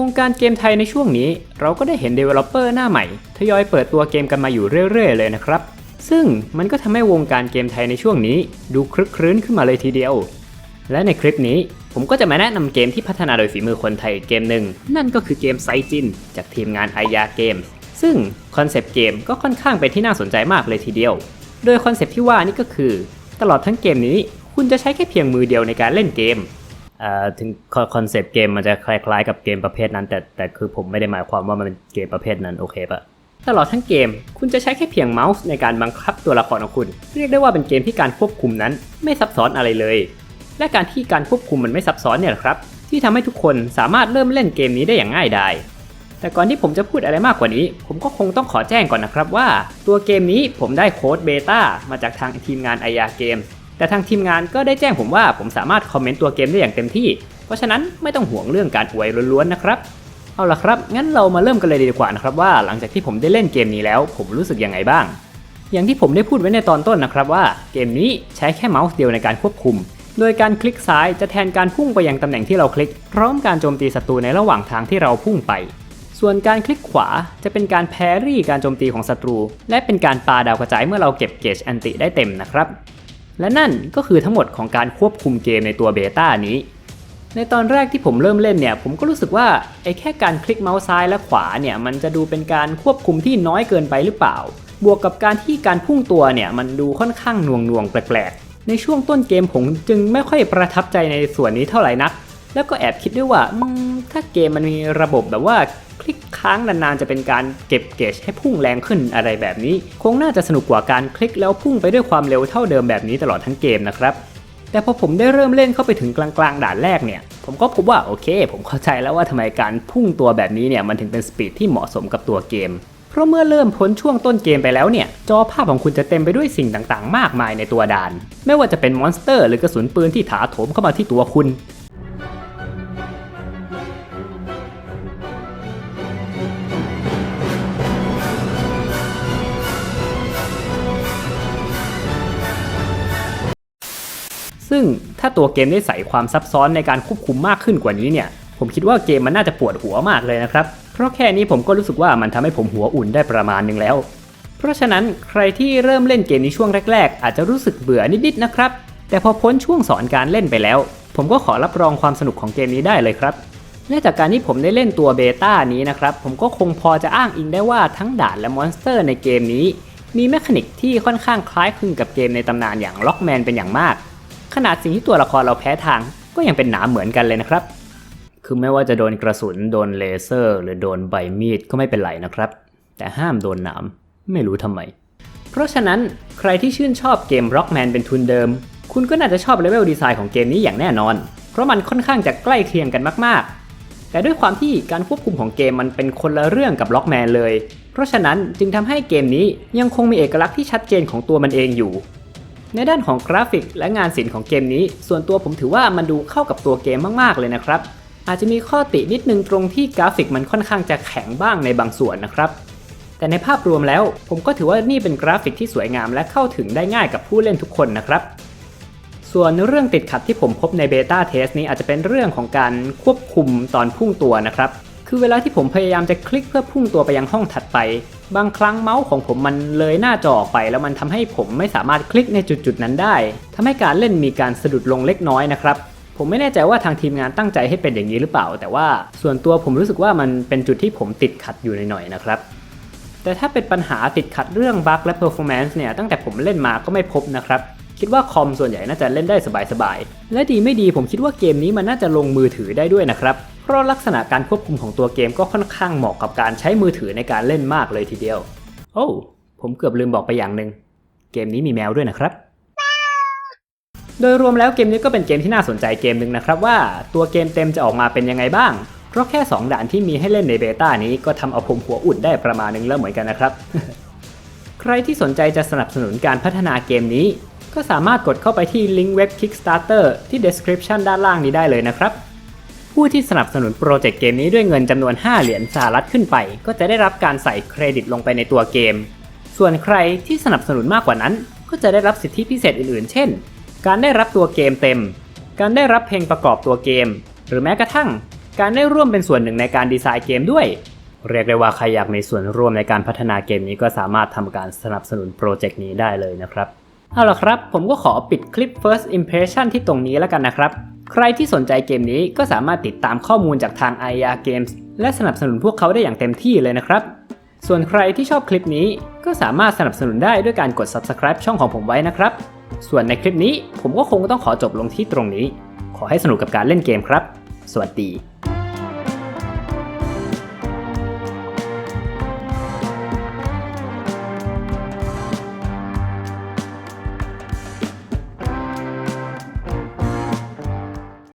วงการเกมไทยในช่วงนี้ เราก็ได้เห็น Developer หน้าใหม่ทยอยเปิดตัวเกมกันมาอยู่เรื่อย ๆ เลยนะครับ ซึ่งมันก็ทำให้วงการเกมไทยในช่วงนี้ ดูคลึกครื้นขึ้นมาเลยทีเดียว และในคลิปนี้ผมก็จะมาแนะนำเกมที่พัฒนาโดยฝีมือคนไทยอีกเกมหนึ่งนั่นก็คือเกมไซจิน จากทีมงานไอยาเกมซึ่งคอนเซปต์เกมก็ค่อนข้างเป็นที่น่าสนใจมากเลยทีเดียว โดยคอนเซปต์ที่ว่านี่ก็คือ ตลอดทั้งเกมนี้ คุณจะใช้แค่เพียงมือเดียวในการเล่นเกม ถึงคอนเซปต์เกมมันจะคล้ายๆกับเกมประเภทนั้น แต่แต่คือผมไม่ได้หมายความว่ามันเป็นเกมประเภทนั้นโอเคปะตลอดทั้งเกม คุณจะใช้แค่เพียงเมาส์ในการบังคับตัวละครของคุณ เรียกได้ว่าเป็นเกมที่การควบคุมนั้นไม่ซับซ้อนอะไรเลย และการที่การควบคุมมันไม่ซับซ้อนเนี่ยครับ ที่ทำให้ทุกคนสามารถเริ่มเล่นเกมนี้ได้อย่างง่ายดายแต่ก่อนที่ผมจะพูดอะไรมากกว่านี้ ผมก็คงต้องขอแจ้งก่อนนะครับว่า ตัวเกมนี้ผมได้โค้ดเบต้ามาจากทางทีมงานไอยาเกม แต่ทางทีมงานก็ได้แจ้งผมว่าผมสามารถคอมเมนต์ตัวเกมได้อย่างเต็มที่ เพราะฉะนั้นไม่ต้องห่วงเรื่องการอวยล้วนๆนะครับ เอาล่ะครับ งั้นเรามาเริ่มกันเลยดีกว่านะครับว่าหลังจากที่ผมได้เล่นเกมนี้แล้ว ผมรู้สึกยังไงบ้าง อย่างที่ผมได้พูดไว้ในตอนต้นนะครับว่าเกมนี้ใช้แค่เมาส์เดียวในการควบคุม โดยการคลิกซ้ายจะแทนการพุ่งไปยังตำแหน่งที่เราคลิก พร้อมการโจมตีศัตรูในระหว่างทางที่เราพุ่งไป ส่วนการคลิกขวาจะเป็นการแพรี่การโจมตีของศัตรู และเป็นการปาดาวกระจายเมื่อเราเก็บเกจแอนติได้เต็มนะครับ และนั่นก็คือทั้งหมดของการควบคุมเกมในตัวเบต้านี้ ในตอนแรกที่ผมเริ่มเล่นเนี่ย ผมก็รู้สึกว่าไอ้แค่การคลิกเมาส์ซ้ายและขวาเนี่ย มันจะดูเป็นการควบคุมที่น้อยเกินไปหรือเปล่า บวกกับการที่การพุ่งตัวเนี่ย มันดูค่อนข้างน่วงน่วงแปลกๆ ในช่วงต้นเกมผมจึงไม่ค่อยประทับใจในส่วนนี้เท่าไหร่นัก แล้วก็แอบคิดด้วยว่าถ้าเกมมันมีระบบแบบว่า คลิกค้างนานๆจะเป็นการเก็บเกจให้พุ่งแรงขึ้นอะไรแบบนี้ คงน่าจะสนุกกว่าการคลิกแล้วพุ่งไปด้วยความเร็วเท่าเดิมแบบนี้ตลอดทั้งเกมนะครับแต่พอผมได้เริ่มเล่นเข้าไปถึงกลางๆด่านแรกเนี่ย ผมก็พบว่าโอเค ผมเข้าใจแล้วว่าทำไมการพุ่งตัวแบบนี้เนี่ยมันถึงเป็นสปีดที่เหมาะสมกับตัวเกม เพราะเมื่อเริ่มพ้นช่วงต้นเกมไปแล้วเนี่ย จอภาพของคุณจะเต็มไปด้วยสิ่งต่างๆ มากมายในตัวด่าน ไม่ว่าจะเป็นมอนสเตอร์ หรือกระสุนปืนที่ถาโถมเข้ามาที่ตัวคุณ ซึ่งถ้าตัวเกมได้ใส่ความซับซ้อนในการควบคุมมากขึ้นกว่านี้เนี่ย ผมคิดว่าเกมมันน่าจะปวดหัวมากเลยนะครับ เพราะแค่นี้ผมก็รู้สึกว่ามันทำให้ผมหัวอุ่นได้ประมาณหนึงแล้ว เพราะฉะนั้นใครที่เริ่มเล่นเกมในช่วงแรก ๆ อาจจะรู้สึกเบื่อนิดๆนะครับ แต่พอพ้นช่วงสอนการเล่นไปแล้ว ผมก็ขอรับรองความสนุกของเกมนี้ได้เลยครับและจากการที่ผมได้เล่นตัวเบต้านี้นะครับ ผมก็คงพอจะอ้างอิงได้ว่าทั้งด่านและมอนสเตอร์ในเกมนี้ มีแมคานิกที่ค่อนข้างคล้ายคลึงกับเกมในตำนานอย่างล็อกแมนเป็นอย่างมาก ขนาดสิ่งที่ตัวละครเราแพ้ทางก็ยังเป็นหนามเหมือนกันเลยนะครับ คือไม่ว่าจะโดนกระสุนโดนเลเซอร์ หรือโดนใบมีดก็ไม่เป็นไรนะครับ แต่ห้ามโดนหนามไม่รู้ทำไม เพราะฉะนั้นใครที่ชื่นชอบเกม Rockman เป็นทุนเดิม คุณก็น่าจะชอบเลเวลดีไซน์ของเกมนี้อย่างแน่นอน เพราะมันค่อนข้างจะใกล้เคียงกันมากๆ แต่ด้วยความที่การควบคุมของเกมมันเป็นคนละเรื่องกับ Rockman เลย เพราะฉะนั้นจึงทำให้เกมนี้ยังคงมีเอกลักษณ์ที่ชัดเจนของตัวมันเองอยู่ ในด้านของกราฟิกและงานศิลป์ของเกมนี้ ส่วนตัวผมถือว่ามันดูเข้ากับตัวเกมมากๆเลยนะครับ อาจจะมีข้อตินิดนึงตรงที่กราฟิกมันค่อนข้างจะแข็งบ้างในบางส่วนนะครับ แต่ในภาพรวมแล้ว ผมก็ถือว่านี่เป็นกราฟิกที่สวยงามและเข้าถึงได้ง่ายกับผู้เล่นทุกคนนะครับส่วนเรื่องติดขัดที่ผมพบในเบต้าเทสนี้อาจจะเป็นเรื่องของการควบคุมตอนพุ่งตัวนะครับ คือเวลาที่ผมพยายามจะคลิกเพื่อพุ่งตัวไปยังห้องถัดไป บางครั้งเมาส์ของผมมันเลยหน้าจอออกไป แล้วมันทำให้ผมไม่สามารถคลิกในจุดๆนั้นได้ทำให้การเล่นมีการสะดุดลงเล็กน้อยนะครับผมไม่แน่ใจว่าทางทีมงานตั้งใจให้เป็นอย่างนี้หรือเปล่า แต่ว่าส่วนตัวผมรู้สึกว่ามันเป็นจุดที่ผมติดขัดอยู่หน่อยๆนะครับ แต่ถ้าเป็นปัญหาติดขัดเรื่องบั๊กและ performance เนี่ยตั้งแต่ผมเล่นมาก็ไม่พบนะครับ คิดว่าคอมส่วนใหญ่น่าจะเล่นได้สบายๆ และดีไม่ดีผมคิดว่าเกมนี้มันน่าจะลงมือถือได้ด้วยนะครับ ราะลักษณะการควบคุมของตัวเกมก็ค่อนข้างเหมาะกับการใช้มือถือในการเล่นมากเลยทีเดียว โอ้ผมเกือบลืมบอกไปอย่างหนึ่งเกมนี้มีแมวด้วยนะครับ โดยรวมแล้วเกมนี้ก็เป็นเกมที่น่าสนใจเกมหนึ่งนะครับว่าตัวเกมเต็มจะออกมาเป็นยังไงบ้าง เพราะแค่ 2 ด่านที่มีให้เล่นในเบต้านี้ก็ทำเอาผมหัวอุ่นได้ประมาณนึงแล้วเหมือนกันนะครับ ใครที่สนใจจะสนับสนุนการพัฒนาเกมนี้ ก็สามารถกดเข้าไปที่ลิงก์เว็บ Kickstarter ที่ description ด้านล่างนี้ได้เลยนะครับ ผู้ที่สนับสนุนโปรเจกต์เกมนี้ด้วยเงินจำนวน 5 เหรียญสหรัฐขึ้นไป ก็จะได้รับการใส่เครดิตลงไปในตัวเกม ส่วนใครที่สนับสนุนมากกว่านั้น ก็จะได้รับสิทธิพิเศษอื่นๆ เช่น การได้รับตัวเกมเต็ม การได้รับเพลงประกอบตัวเกม หรือแม้กระทั่ง การได้ร่วมเป็นส่วนหนึ่งในการดีไซน์เกมด้วย เรียกได้ว่าใครอยากมีส่วนร่วมในการพัฒนาเกมนี้ก็สามารถทำการสนับสนุนโปรเจกต์นี้ได้เลยนะครับเอาล่ะครับ ผมก็ขอปิดคลิป first impression ที่ตรงนี้แล้วกันนะครับ ใครที่สนใจเกมนี้ก็สามารถติดตามข้อมูลจากทาง IR Games และสนับสนุนพวกเขาได้อย่างเต็มที่เลยนะครับ ส่วนใครที่ชอบคลิปนี้ก็สามารถสนับสนุนได้ด้วยการกด subscribe ช่องของผมไว้นะครับ ส่วนในคลิปนี้ผมก็คงต้องขอจบลงที่ตรงนี้ ขอให้สนุกกับการเล่นเกมครับ สวัสดี